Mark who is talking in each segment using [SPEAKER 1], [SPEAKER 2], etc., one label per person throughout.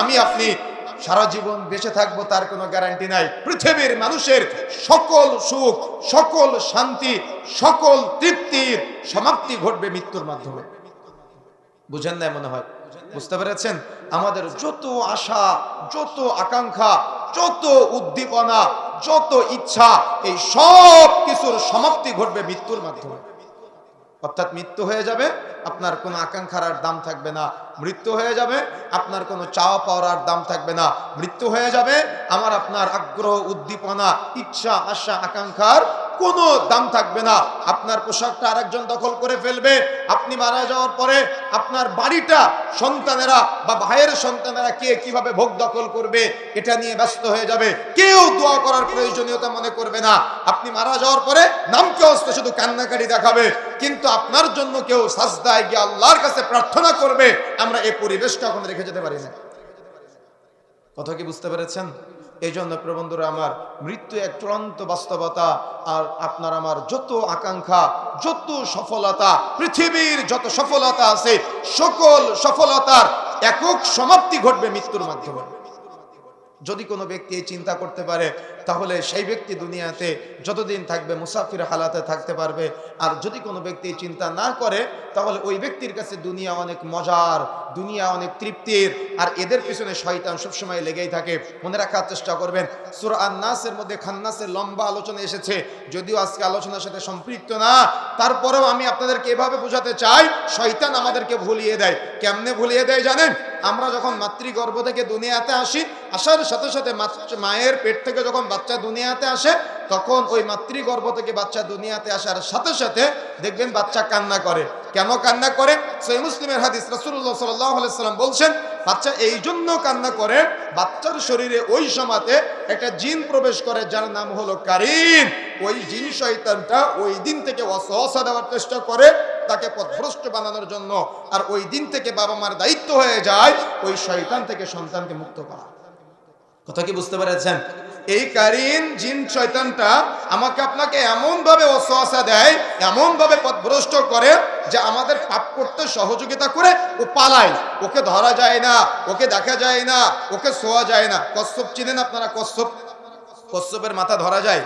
[SPEAKER 1] আমি আপনি সারা জীবন বেঁচে থাকব, তার কোনো গ্যারান্টি নাই। পৃথিবীর মানুষের সকল সুখ, সকল শান্তি, সকল তৃপ্তির সমাপ্তি ঘটবে মৃত্যুর মাধ্যমে। বুঝেন না মনে হয়? বুঝতে পেরেছেন? আমাদের যত আশা, যত আকাঙ্ক্ষা, যত উদ্দীপনা, যত ইচ্ছা, এই সব কিছুর সমাপ্তি ঘটবে মৃত্যুর মাধ্যমে। অর্থাৎ মৃত্যু হয়ে যাবে, আপনার কোনো আকাঙ্ক্ষার আর দাম থাকবে না। মৃত্যু হয়ে যাবে, আপনার কোনো চাওয়া পাওয়ার আর দাম থাকবে না। মৃত্যু হয়ে যাবে, আমার আপনার আগ্রহ, উদ্দীপনা, ইচ্ছা, আশা, আকাঙ্ক্ষার কোনো দাম থাকবে না। আপনার পোশাকটা আরেকজন দখল করে ফেলবে। আপনি মারা যাওয়ার পরে আপনার বাড়িটা সন্তানেরা বা ভাইয়ের সন্তানেরা কে কীভাবে ভোগ দখল করবে, এটা নিয়ে ব্যস্ত হয়ে যাবে। কেউ দোয়া করার প্রয়োজনীয়তা মনে করবে না। আপনি মারা যাওয়ার পরে নামকে অস্ত শুধু কান্নাকাটি দেখাবে। কিন্তু আপনার জন্য কেউ সাজদায় গিয়ে আল্লাহর কাছে প্রার্থনা করবে। আমরা এই পরিবেশটা এখন রেখে যেতে পারি না। কথা কি বুঝতে পেরেছেন? এই জন্য প্রবন্ধুরা আমার মৃত্যু এক চূড়ান্ত বাস্তবতা আর আপনার আমার যত আকাঙ্ক্ষা, যত সফলতা, পৃথিবীর যত সফলতা আছে, সকল সফলতার একক সমাপ্তি ঘটবে মৃত্যুর মাধ্যমে। যদি কোনো ব্যক্তি চিন্তা করতে পারে তাহলে সেই ব্যক্তি দুনিয়াতে যতদিন থাকবে মুসাফির হালাতে থাকতে পারবে। আর যদি কোনো ব্যক্তি চিন্তা না করে, তাহলে ওই ব্যক্তির কাছে দুনিয়া অনেক মজার, দুনিয়া অনেক তৃপ্তির। আর এদের পিছনে শয়তান সবসময় লেগেই থাকে। মনে রাখার চেষ্টা করবেন, সুর আন্নাসের মধ্যে খান্নাসের লম্বা আলোচনা এসেছে। যদিও আজকে আলোচনার সাথে সম্পৃক্ত না, তারপরেও আমি আপনাদেরকে এভাবে বোঝাতে চাই, শয়তান আমাদেরকে ভুলিয়ে দেয়। কেমনে ভুলিয়ে দেয় জানেন? আমরা যখন মাতৃগর্ভ থেকে দুনিয়াতে আসি, আসার সাথে সাথে মায়ের পেট থেকে যখন বাচ্চা দুনিয়াতে আসে, তখন ওই মাতৃগর্ভ থেকে বাচ্চা দুনিয়াতে আসার সাথে সাথে দেখবেন বাচ্চা কান্না করে। কেন কান্না করে? সেই মুসলিমের হাদিস আলাইহি সাল্লাম বলছেন, বাচ্চা এই জন্য কান্না করে বাচ্চার শরীরে ওই সময়তে একটা জিন প্রবেশ করে যার নাম হলো কারিন ওই জিন শয়তানটা ওই দিন থেকে অসহসা দেওয়ার চেষ্টা করে, তাকে পথভ্রষ্ট বানানোর জন্য। আর ওই দিন থেকে বাবা মার দায়িত্ব হয়ে যায়, ওই শয়তান থেকে সন্তানকে মুক্ত করা। কথা কি বুঝতে পেরেছেন? এই কারিন, জিন চৈতানটা আমাকে আপনাকে এমনভাবে অসহসা দেয়, এমনভাবে পথভ্রষ্ট করে যে আমাদের পাপ করতে সহযোগিতা করে ও পালায়। ওকে ধরা যায় না, ওকে দেখা যায় না, ওকে শোয়া যায় না। কশ্যপ চিনেন আপনারা কশ্যপ? কশ্যপের মাথা ধরা যায়?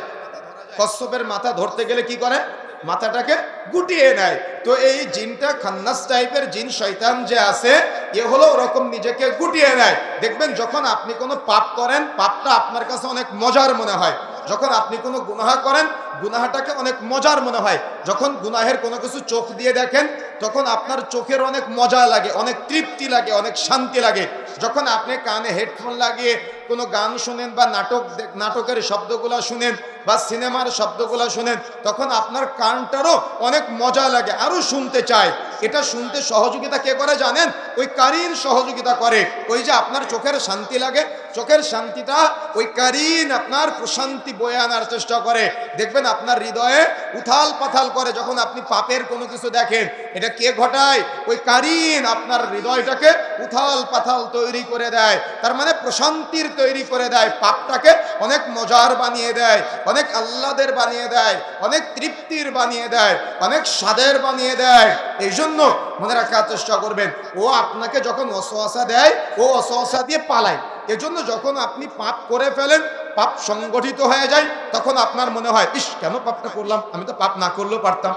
[SPEAKER 1] কশ্যপের মাথা ধরতে গেলে কি করে? মাথাটাকে গুটিয়ে নেয়। তো এই জিনটা খান্নাস টাইপের জিন শৈতান যে আছে, এ হলো ওরকম নিজেকে গুটিয়ে নেয়। দেখবেন যখন আপনি কোনো পাপ করেন, পাপটা আপনার কাছে অনেক মজার মনে হয়। যখন আপনি কোনো গুনাহা করেন, গুনাহাটাকে অনেক মজার মনে হয়। যখন গুনাহের কোনো কিছু চোখ দিয়ে দেখেন, তখন আপনার চোখের অনেক মজা লাগে, অনেক তৃপ্তি লাগে, অনেক শান্তি লাগে। যখন আপনি কানে হেডফোন লাগিয়ে কোনো গান শুনেন বা নাটক নাটকের শব্দগুলো শুনেন বা সিনেমার শব্দগুলো শুনেন, তখন আপনার কানটারও অনেক মজা লাগে, আরও শুনতে চায়। এটা শুনতে সহযোগিতা কে করে জানেন? ওই কারিন সহযোগিতা করে। ওই যে আপনার চোখের শান্তি লাগে চোখের শান্তিটা ওই কারিন আপনার প্রশান্তি বয়ে আনার চেষ্টা করে। দেখবেন আপনার হৃদয়ে উথাল পাথাল করে যখন আপনি পাপের কোনো কিছু দেখেন, এটা কে ঘটায়? ওই কারিন আপনার হৃদয়টাকে উথাল পাথাল তৈরি করে দেয়। তার মানে প্রশান্তির তৈরি করে দেয়, পাপটাকে অনেক মজার বানিয়ে দেয়, অনেক আহ্লাদের বানিয়ে দেয়, অনেক তৃপ্তির বানিয়ে দেয়, অনেক স্বাদের বানিয়ে দেয়। এই জন্য মনে রাখার চেষ্টা করবেন, ও আপনাকে যখন অসহসা দেয়, ও অসহসা দিয়ে পালায়। এজন্য যখন আপনি পাপ করে ফেলেন, পাপ সংগঠিত হয়ে যায়, তখন আপনার মনে হয়, ইস, কেন পাপটা করলাম? আমি তো পাপ না করলেও পারতাম।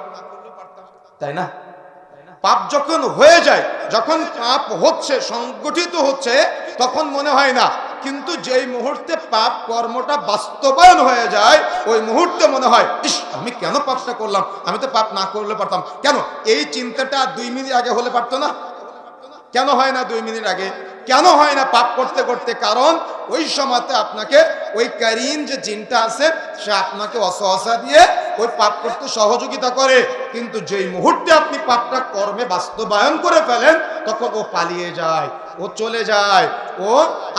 [SPEAKER 1] তাই না? পাপ যখন হয়ে যায়, যখন পাপ হচ্ছে, সংগঠিত হচ্ছে, তখন মনে হয় না। কিন্তু যেই মুহূর্তে পাপ কর্মটা বাস্তবায়ন হয়ে যায়, ওই মুহূর্তে মনে হয়, ইস, আমি কেন পাপটা করলাম? আমি তো পাপ না করলে পারতাম। কেন? এই চিন্তাটা দুই মিনিট আগে হলে পারতো না? কেন হয় না দুই মিনিট আগে? কেন হয় না পাপ করতে করতে? কারণ ওই সময়তে আপনাকে ওই কারিন যে জিনটা আছে, সে আপনাকে অসহসা দিয়ে ওই পাপ করতে সহযোগিতা করে। কিন্তু যেই মুহূর্তে আপনি পাপটা কর্মে বাস্তবায়ন করে ফেলেন, তখন ও পালিয়ে যায়, ও চলে যায়, ও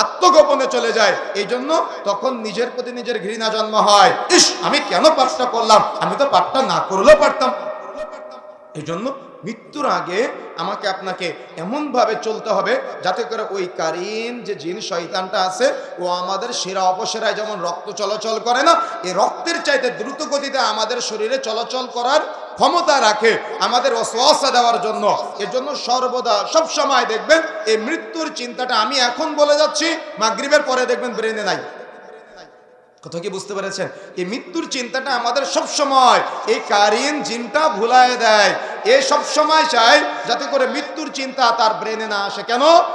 [SPEAKER 1] আত্মগোপনে চলে যায়। এই জন্য তখন নিজের প্রতি নিজের ঘৃণা জন্ম হয়। ইস, আমি কেন পাপটা করলাম? আমি তো পাপটা না করলেও পারতাম। এই জন্য মৃত্যুর আগে আমাকে আপনাকে এমনভাবে চলতে হবে যাতে করে ওই কারিন যে জিন শয়তানটা আছে, ও আমাদের সেরা অপসেরায় যেমন রক্ত চলাচল করে না এই রক্তের চাইতে দ্রুত গতিতে আমাদের শরীরে চলাচল করার ক্ষমতা রাখে, আমাদের অসওয়াসা দেওয়ার জন্য। এর জন্য সর্বদা সব সময় দেখবেন, এই মৃত্যুর চিন্তাটা আমি এখন বলে যাচ্ছি, মাগরিবের পরে দেখবেন ব্রেনে নাই। কথা কি বুঝতে পেরেছেন? এই মৃত্যুর চিন্তাটা আমাদের সব সময় এই কারিন জিনটা ভুলায় দেয়। এ সব সময় চায় যাতে করে মৃত্যুর চিন্তা তার ব্রেনে না আসে। কেন?